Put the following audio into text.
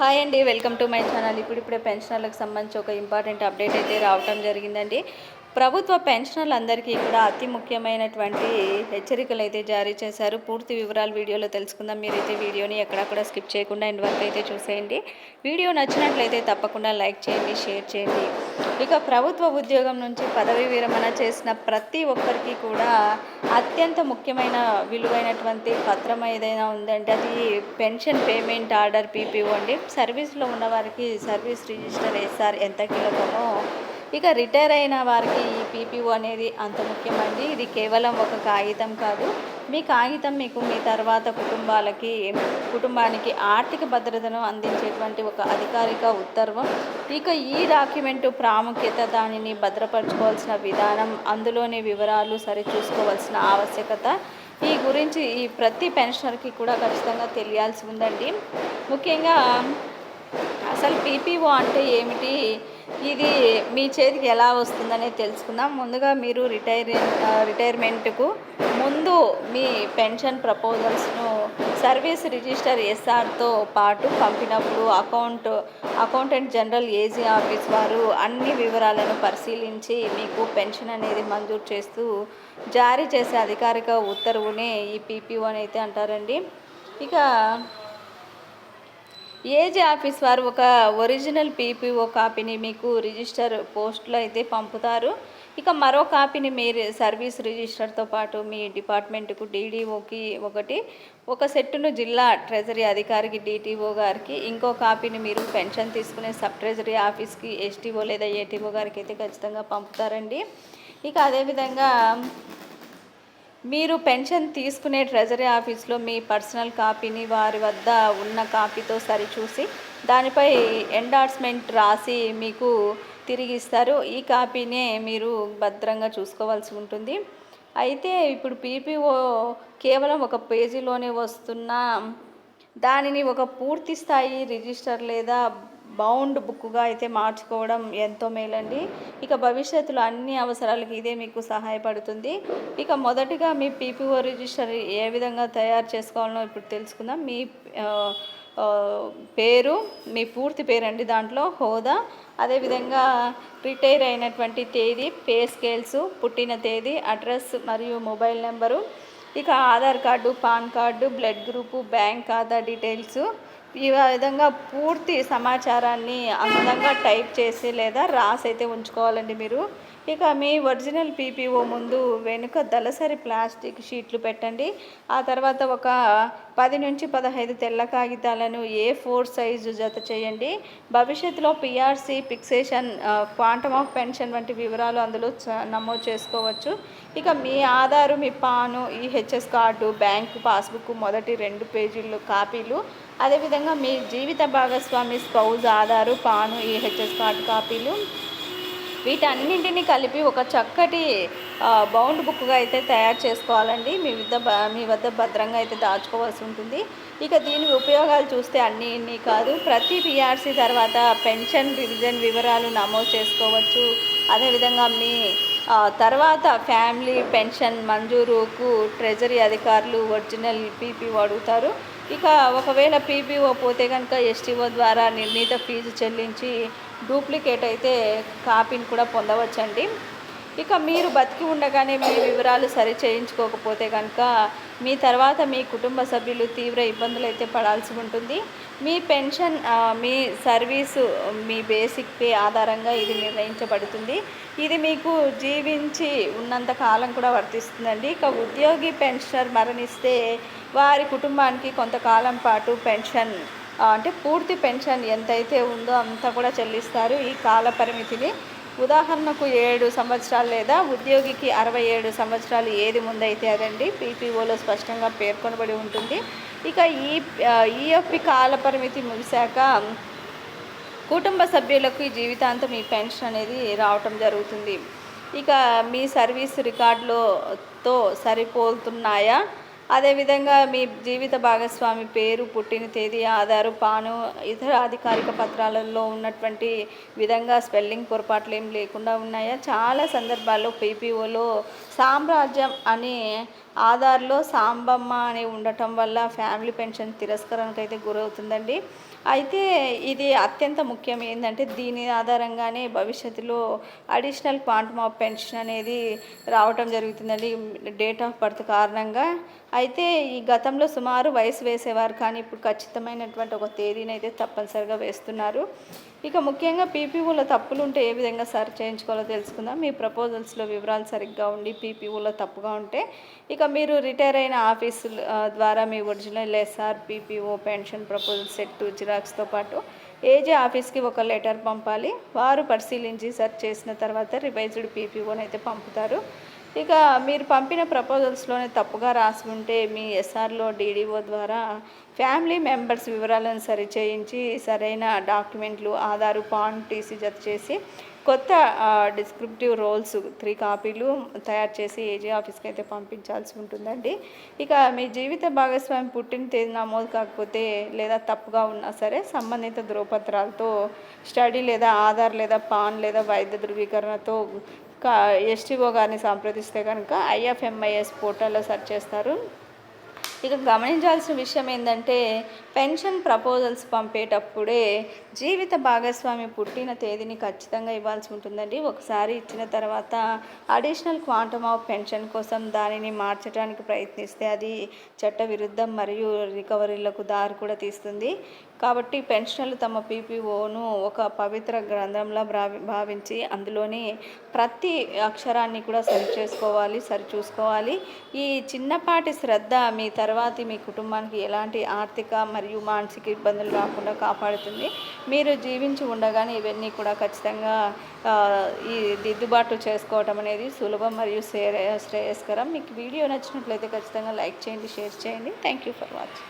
Hi అండి welcome to my channel. ఇప్పుడు ఇప్పుడే పెన్షనర్లకు సంబంధించి ఒక ఇంపార్టెంట్ అప్డేట్ అయితే రావటం జరిగిందండి. ప్రభుత్వ పెన్షనర్లందరికీ కూడా అతి ముఖ్యమైనటువంటి హెచ్చరికలు అయితే జారీ చేశారు. పూర్తి వివరాలు వీడియోలో తెలుసుకుందాం. మీరైతే వీడియోని ఎక్కడక్కడ స్కిప్ చేయకుండా ఎండ్ వరకు అయితే చూసేయండి. వీడియో నచ్చినట్లయితే తప్పకుండా లైక్ చేయండి షేర్ చేయండి. ఇక ప్రభుత్వ ఉద్యోగం నుంచి పదవి విరమణ చేసిన ప్రతి ఒక్కరికి కూడా అత్యంత ముఖ్యమైన విలువైనటువంటి పత్రం ఏదైనా ఉందంటే అది పెన్షన్ పేమెంట్ ఆర్డర్ పీపీఓ అండి. సర్వీస్లో ఉన్నవారికి సర్వీస్ రిజిస్టర్ ఎస్ఆర్ ఎంత కీలకమో ఇక రిటైర్ అయిన వారికి ఈ పీపీఓ అనేది అంత ముఖ్యమండి. ఇది కేవలం ఒక కాగితం కాదు. మీ కాగితం మీకు మీ తర్వాత కుటుంబాలకి కుటుంబానికి ఆర్థిక భద్రతను అందించేటువంటి ఒక అధికారిక ఉత్తర్వం. ఇక ఈ డాక్యుమెంటు ప్రాముఖ్యత దానిని భద్రపరచుకోవాల్సిన విధానం అందులోని వివరాలు సరిచూసుకోవాల్సిన ఆవశ్యకత ఈ గురించి ఈ ప్రతి పెన్షనర్కి కూడా ఖచ్చితంగా తెలియాల్సి ఉందండి. ముఖ్యంగా అసలు పీపీఓ అంటే ఏమిటి? ఇది మీ చేతికి ఎలా వస్తుందనే తెలుసుకుందాం. ముందుగా మీరు రిటైర్ రిటైర్మెంట్కు ముందు మీ పెన్షన్ ప్రపోజల్స్ను సర్వీస్ రిజిస్టర్ ఎస్ఆర్తో పాటు పంపినప్పుడు account accountant general AG office వారు అన్ని వివరాలను పరిశీలించి మీకు పెన్షన్ అనేది మంజూరు చేస్తూ జారీ చేసే అధికారిక ఉత్తర్వునే ఈ పీపీఓ అని అయితే అంటారండి. ఇక ఏజీ ఆఫీస్ వారు ఒక ఒరిజినల్ పీపీఓ కాపీని మీకు రిజిస్టర్ పోస్ట్లో అయితే పంపుతారు. ఇక మరో కాపీని మీరు సర్వీస్ రిజిస్టర్తో పాటు మీ డిపార్ట్మెంట్కు డీడీఓకి ఒకటి ఒక సెట్టును జిల్లా ట్రెజరీ అధికారికి డీటీఓ గారికి ఇంకో కాపీని మీరు పెన్షన్ తీసుకునే సబ్ ట్రెజరీ ఆఫీస్కి ఎస్టీఓ లేదా ఏటీఓ గారికి అయితే ఖచ్చితంగా పంపుతారండి. ఇక అదేవిధంగా మీరు పెన్షన్ తీసుకునే ట్రెజరీ ఆఫీస్లో మీ పర్సనల్ కాపీని వారి వద్ద ఉన్న కాపీతో సరిచూసి దానిపై ఎండార్స్మెంట్ రాసి మీకు తిరిగి ఇస్తారు. ఈ కాపీనే మీరు భద్రంగా చూసుకోవాల్సి ఉంటుంది. అయితే ఇప్పుడు పీపీఓ కేవలం ఒక పేజీలోనే వస్తున్న దానిని ఒక పూర్తి స్థాయి రిజిస్టర్ లేదా బౌండ్ బుక్గా అయితే మార్చుకోవడం ఎంతో మేలండి. ఇక భవిష్యత్తులో అన్ని అవసరాలకి ఇదే మీకు సహాయపడుతుంది. ఇక మొదటిగా మీ పీపీఓ రిజిస్టర్ ఏ విధంగా తయారు చేసుకోవాలో ఇప్పుడు తెలుసుకుందాం. మీ పేరు మీ పూర్తి పేరండి దాంట్లో హోదా. అదేవిధంగా రిటైర్ అయినటువంటి తేదీ పే స్కేల్స్ పుట్టిన తేదీ అడ్రస్ మరియు మొబైల్ నెంబరు. ఇక Aadhaar card PAN card blood group bank ఖాతా డీటెయిల్స్ ఈ విధంగా పూర్తి సమాచారాన్ని అందంగా టైప్ చేసి లేదా రాసి అయితే ఉంచుకోవాలండి మీరు. ఇక మీ ఒరిజినల్ పీపీఓ ముందు వెనుక దళసరి ప్లాస్టిక్ షీట్లు పెట్టండి. ఆ తర్వాత ఒక పది నుంచి పదహైదు తెల్ల కాగితాలను ఏ ఫోర్ సైజు జత చేయండి. భవిష్యత్తులో PRC fixation quantum of pension వంటి వివరాలు అందులో చ- నమోదు చేసుకోవచ్చు. ఇక మీ ఆధారు మీ పాను ఈ హెచ్ఎస్ కార్డు బ్యాంకు పాస్బుక్ మొదటి రెండు పేజీలు కాపీలు. అదేవిధంగా మీ జీవిత భాగస్వామి స్పౌజ్ ఆధారు పాను ఈ హెచ్ఎస్ కార్డు కాపీలు. వీటన్నింటినీ కలిపి ఒక చక్కటి బౌండ్ బుక్గా అయితే తయారు చేసుకోవాలండి. మీ వద్ద బ- మీ వద్ద భద్రంగా అయితే దాచుకోవాల్సి ఉంటుంది. ఇక దీని ఉపయోగాలు చూస్తే అన్నీ ఇన్ని కాదు. ప్రతి పిఆర్సీ తర్వాత పెన్షన్ రివిజన్ వివరాలు నమోదు చేసుకోవచ్చు. అదేవిధంగా మీ తర్వాత ఫ్యామిలీ పెన్షన్ మంజూరుకు ట్రెజరీ అధికారులు ఒరిజినల్ పీపీఓ అడుగుతారు. ఇక ఒకవేళ పీపీఓ పోతే కనుక ఎస్టీఓ ద్వారా నిర్ణీత ఫీజు చెల్లించి డూప్లికేట్ అయితే కాపీని కూడా పొందవచ్చండి. ఇక మీరు బతికి ఉండగానే మీ వివరాలు సరి చేయించుకోకపోతే కనుక మీ తర్వాత మీ కుటుంబ సభ్యులు తీవ్ర ఇబ్బందులు అయితే పడాల్సి ఉంటుంది. మీ పెన్షన్ మీ సర్వీసు మీ బేసిక్ పే ఆధారంగా ఇది నిర్ణయించబడుతుంది. ఇది మీకు జీవించి ఉన్నంత కాలం కూడా వర్తిస్తుందండి. ఇక ఉద్యోగి పెన్షనర్ మరణిస్తే వారి కుటుంబానికి కొంతకాలం పాటు పెన్షన్ అంటే పూర్తి పెన్షన్ ఎంతైతే ఉందో అంతా కూడా చెల్లిస్తారు. ఈ కాల పరిమితిని ఉదాహరణకు ఏడు సంవత్సరాలు లేదా ఉద్యోగికి అరవై ఏడు సంవత్సరాలు ఏది ముందైతే అదండి పీపీఓలో స్పష్టంగా పేర్కొనబడి ఉంటుంది. ఇక ఈ ఈఎఫ్పి కాలపరిమితి ముగిశాక కుటుంబ సభ్యులకు జీవితాంతం ఈ పెన్షన్ అనేది రావటం జరుగుతుంది. ఇక మీ సర్వీస్ రికార్డులతో సరిపోతున్నాయా అదేవిధంగా మీ జీవిత భాగస్వామి పేరు పుట్టిన తేదీ ఆధారు పాను ఇతర అధికారిక పత్రాలలో ఉన్నటువంటి విధంగా స్పెల్లింగ్ పొరపాట్లు ఏం లేకుండా ఉన్నాయా? చాలా సందర్భాల్లో పీపీఓలో సామ్రాజ్యం అని ఆధార్లో సాంబమ్మ అని ఉండటం వల్ల ఫ్యామిలీ పెన్షన్ తిరస్కరణకు అయితే గురవుతుందండి. అయితే ఇది అత్యంత ముఖ్యం ఏంటంటే దీని ఆధారంగానే భవిష్యత్తులో అడిషనల్ క్వాంటమ్ ఆఫ్ పెన్షన్ అనేది రావటం జరుగుతుందండి. డేట్ ఆఫ్ బర్త్ కారణంగా. అయితే ఈ గతంలో సుమారు వయసు వేసేవారు కానీ ఇప్పుడు ఖచ్చితమైనటువంటి ఒక తేదీని అయితే తప్పనిసరిగా వేస్తున్నారు. ఇక ముఖ్యంగా పీపీఓలో తప్పులు ఉంటే ఏ విధంగా సరి చేయించుకోవాలో తెలుసుకుందాం. మీ ప్రపోజల్స్లో వివరాలు సరిగ్గా ఉండి పీపీఓలో తప్పుగా ఉంటే ఇక మీరు రిటైర్ అయిన ఆఫీసులు ద్వారా మీ original SR PPO pension proposal set జిరాక్స్తో పాటు ఏజీ ఆఫీస్కి ఒక లెటర్ పంపాలి. వారు పరిశీలించి సెర్చ్ చేసిన తర్వాత రివైజ్డ్ పీపీఓని అయితే పంపుతారు. ఇక మీరు పంపిన ప్రపోజల్స్లోనే తప్పుగా రాసి ఉంటే మీ ఎస్ఆర్లో డీడీఓ ద్వారా ఫ్యామిలీ మెంబర్స్ వివరాలను సరిచేయించి సరైన డాక్యుమెంట్లు ఆధారు పాన్ టీసీ జత చేసి కొత్త డిస్క్రిప్టివ్ రోల్స్ త్రీ కాపీలు తయారు చేసి ఏజీ ఆఫీస్కి అయితే పంపించాల్సి ఉంటుందండి. ఇక మీ జీవిత భాగస్వామి పుట్టిన తేదీ నమోదు కాకపోతే లేదా తప్పుగా ఉన్నా సరే సంబంధిత ధృవపత్రాలతో స్టడీ లేదా ఆధార్ లేదా పాన్ లేదా వైద్య ధృవీకరణతో కా ఎస్టీఓ గారిని సంప్రదిస్తే కనుక ఐఎఫ్ఎంఐఎస్ పోర్టల్లో సెర్చ్ చేస్తారు. ఇక గమనించాల్సిన విషయం ఏంటంటే పెన్షన్ ప్రపోజల్స్ పంపేటప్పుడే జీవిత భాగస్వామి పుట్టిన తేదీని ఖచ్చితంగా ఇవ్వాల్సి ఉంటుందండి. ఒకసారి ఇచ్చిన తర్వాత అడిషనల్ క్వాంటమ్ ఆఫ్ పెన్షన్ కోసం దానిని మార్చడానికి ప్రయత్నిస్తే అది చట్టవిరుద్ధం మరియు రికవరీలకు దారి కూడా తీస్తుంది. కాబట్టి పెన్షనర్లు తమ పీపీఓను ఒక పవిత్ర గ్రంథంలా భావి భావించి అందులోని ప్రతి అక్షరాన్ని కూడా సరి చేసుకోవాలి సరి చూసుకోవాలి. ఈ చిన్నపాటి శ్రద్ధ మీ తర్వాత మీ కుటుంబానికి ఎలాంటి ఆర్థిక మరియు మానసిక ఇబ్బందులు రాకుండా కాపాడుతుంది. మీరు జీవించి ఉండగానే ఇవన్నీ కూడా ఖచ్చితంగా ఈ దిద్దుబాటు చేసుకోవటం అనేది సులభం మరియు శ్రేయ శ్రేయస్కరం. మీకు వీడియో నచ్చినట్లయితే ఖచ్చితంగా లైక్ చేయండి షేర్ చేయండి. Thank you for watching